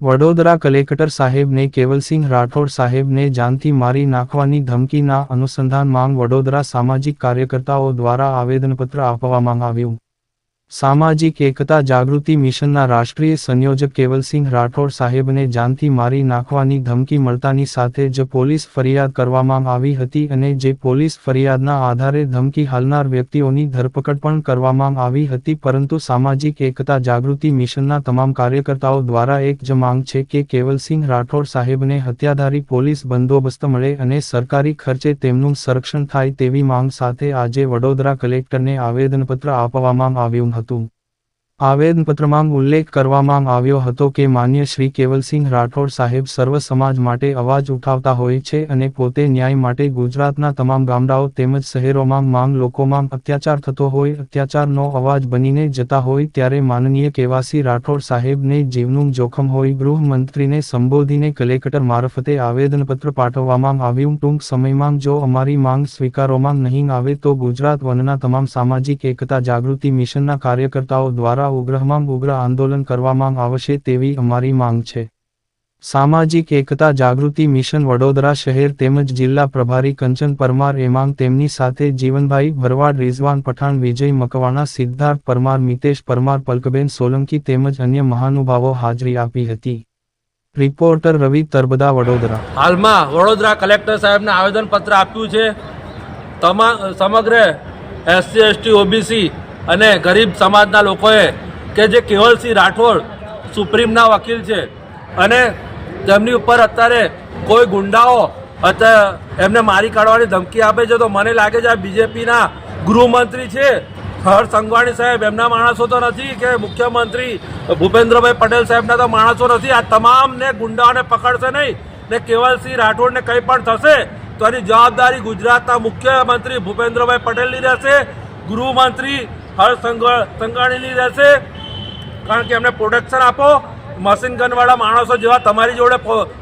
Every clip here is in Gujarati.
વડોદરા કલેક્ટર સાહેબને કેવલસિંહ રાઠોડ સાહેબને જાનથી મારી નાખવાની ધમકીના અનુસંધાનમાં વડોદરા સામાજિક કાર્યકર્તાઓ દ્વારા આવેદનપત્ર આપવામાં આવ્યું. સામાજિક એકતા જાગૃતિ મિશનના રાષ્ટ્રીય સંયોજક કેવલસિંહ રાઠોડ સાહેબને જાનથી મારી નાખવાની ધમકી મળતાની સાથે જ પોલીસ ફરિયાદ કરવામાં આવી હતી અને જે પોલીસ ફરિયાદના આધારે ધમકી હાલનાર વ્યક્તિઓની ધરપકડ પણ કરવામાં આવી હતી પરંતુ સામાજિક એકતા જાગૃતિ મિશનના તમામ કાર્યકર્તાઓ દ્વારા એક જ માંગ છે કે કેવલસિંહ રાઠોડ સાહેબને હત્યાધારી પોલીસ બંદોબસ્ત મળે અને સરકારી ખર્ચે તેમનું સંરક્ષણ થાય તેવી માંગ સાથે આજે વડોદરા કલેક્ટરને આવેદનપત્ર આપવામાં આવ્યું હતું. hợp આવેદનપત્રમાં ઉલ્લેખ કરવામાં આવ્યો હતો કે માન્ય શ્રી કેવલસિંહ રાઠોડ સાહેબ સર્વ સમાજ માટે અવાજ ઉઠાવતા હોય છે અને પોતે ન્યાય માટે ગુજરાતના તમામ ગામડાઓ તેમજ શહેરોમાં માંગ લોકોમાં અત્યાચાર થતો હોય, અત્યાચારનો અવાજ બનીને જતા હોય ત્યારે માનનીય કેવાસી રાઠોડ સાહેબને જીવનું જોખમ હોય ગૃહમંત્રીને સંબોધીને કલેક્ટર મારફતે આવેદનપત્ર પાઠવવામાં આવ્યું. ટૂંક સમયમાં જો અમારી માંગ સ્વીકારવામાં નહીં આવે તો ગુજરાત વનના તમામ સામાજિક એકતા જાગૃતિ મિશનના કાર્યકર્તાઓ દ્વારા ઉગ્રહમાં ઉગ્ર આંદોલન કરવામાં આવશે તેવી અમારી માંગ છે. સામાજિક એકતા જાગૃતિ મિશન વડોદરા શહેર તેમજ જિલ્લા પ્રભારી કંચન પરમાર એમાંગ તેમની સાથે જીવનભાઈ ભરવાડ, રિઝવાન પઠાણ, વિજય મકવાણા, સિદ્ધાર્થ પરમાર, મિતેશ પરમાર, પલકબેન સોલંકી તેમજ અન્ય મહાનુભાવો હાજરી આપી હતી. રિપોર્ટર રવિ તરબદા, વડોદરા. હાલમાં વડોદરા કલેક્ટર સાહેબને આવેદનપત્ર આપ્યું છે. તમામ સમગ્ર એસસી, એસટી, ઓબીસી અને ગરીબ સમાજના લોકોએ કે જે કેવલસિંહ રાઠોડ સુપ્રીમના વકીલ છે અને તેમની ઉપર અત્યારે કોઈ ગુંડાઓ અત્યારે એમને મારી કાઢવાની ધમકી આપે છે, તો મને લાગે છે આ બીજેપીના ગૃહમંત્રી છે. હર્ષ સંઘવાણી સાહેબ, એમના માણસો તો નથી કે મુખ્યમંત્રી ભૂપેન્દ્રભાઈ પટેલ સાહેબના તો માણસો નથી. આ તમામને ગુંડાઓને પકડશે નહીં ને કેવલસિંહ રાઠોડને કંઈ પણ થશે, તો એની જવાબદારી ગુજરાતના મુખ્યમંત્રી ભૂપેન્દ્રભાઈ પટેલની રહેશે. ગૃહમંત્રી હર્ષ સંઘ- સંઘવાણીની રહેશે. કારણ કે એમને પ્રોટેક્શન આપો. મશીન ગનવાળા માણસો જેવા તમારી જોડે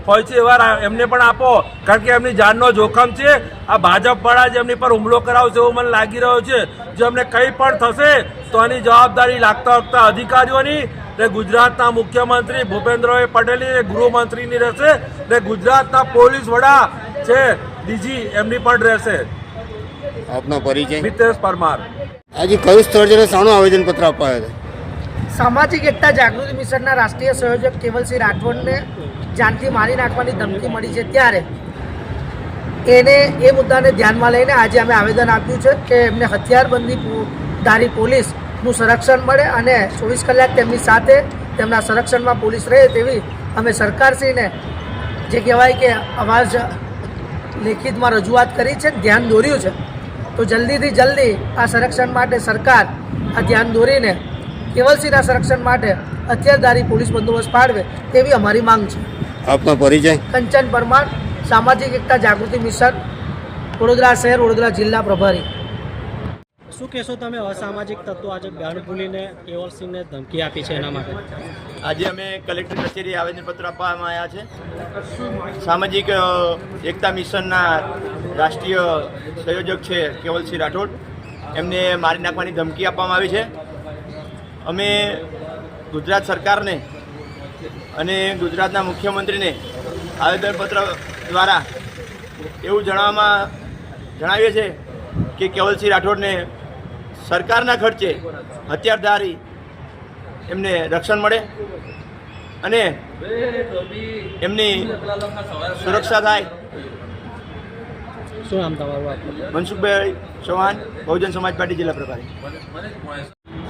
હોય છે એવા એમને પણ આપો. કારણ કે એમની જાનનો જોખમ છે. આ ભાજપવાળા જે એમની પર હુમલો કરાવશે એવું મને લાગી રહ્યો છે. જો એમને કંઈ પણ થશે તો એની જવાબદારી લાગતા વખતા અધિકારીઓની ને ગુજરાતના મુખ્યમંત્રી ભૂપેન્દ્રભાઈ પટેલની ને ગૃહમંત્રીની રહેશે. ને ગુજરાતના પોલીસ વડા છે ડીજી એમની પણ રહેશે. આપનો પરિચય? મિતેશ પરમાર. આજે કયું સ્થળ છે શાનું આવેદનપત્ર અપાયો છે? સામાજિક એકતા જાગૃતિ મિશનના રાષ્ટ્રીય સંયોજક કેવલસિંહ રાઠોડને જાનથી મારી નાખવાની ધમકી મળી છે ત્યારે એને એ મુદ્દાને ધ્યાનમાં લઈને આજે અમે આવેદન આપ્યું છે કે એમને હથિયારબંધી ધારી પોલીસનું સંરક્ષણ મળે અને ચોવીસ કલાક તેમની સાથે તેમના સંરક્ષણમાં પોલીસ રહે તેવી અમે સરકારશ્રીને જે કહેવાય કે અવાજ લેખિતમાં રજૂઆત કરી છે, ધ્યાન દોર્યું છે. તો જલ્દીથી જલ્દી આ સંરક્ષણ માટે સરકાર આ ધ્યાન દોરીને કેવલસિંહના સંરક્ષણ માટે અત્યારધારી પોલીસ બંદોબસ્ત પાડવે તેવી અમારી માંગ છે. આપનો પરિચય? કંચન પરમાર સામાજિક એકતા જાગૃતિ મિશન વડોદરા શહેર વડોદરા જિલ્લા પ્રભારી. શું કહેશો તમે અસામાજિક તત્વો આજે ગાડી ભૂલીને કેવલસિંહને ધમકી આપી છે એના માટે? આજે અમે કલેક્ટર કચેરી આવેદનપત્ર આપવામાં આવ્યા છે. સામાજિક એકતા મિશનના રાષ્ટ્રીય સંયોજક છે કેવલસિંહ રાઠોડ. એમને મારી નાખવાની ધમકી આપવામાં આવી છે. અમે ગુજરાત સરકારને અને ગુજરાતના મુખ્યમંત્રીને આવેદનપત્ર દ્વારા એવું જણાવવામાં જણાવીએ છીએ કે કેવલસિંહ રાઠોડને સરકારના ખર્ચે હથિયારધારી એમને રક્ષણ મળે અને એમની સુરક્ષા થાય. શું નામ તમારું મનસુખભાઈ ચૌહાણ બહુજન સમાજ પાર્ટી જિલ્લા પ્રભારી.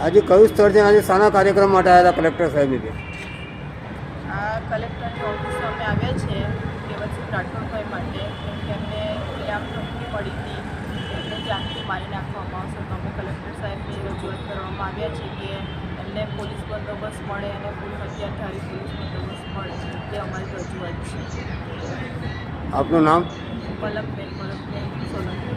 આજે કયું સ્થળ છે? આજે શાના કાર્યક્રમ માટે આવ્યા હતા કલેક્ટર સાહેબની કલેક્ટરની ઓફિસે અમે આવ્યા છે કેવલસિંહ રાઠોડભાઈ માટે કેમ કે એમને ખુલ્લેઆમ ધમકી મળી હતી. જાનથી મારી નાખવામાં આવશે. તો અમે કલેક્ટર સાહેબને રજૂઆત કરવામાં આવ્યા છે કે એમને પોલીસ બંદોબસ્ત મળે અને ફૂલ હત્યાધારી પોલીસ બંદોબસ્ત મળે. તે અમારી રજૂઆત છે. આપનું નામ? પલકબેન પલકબેન સોલંકી.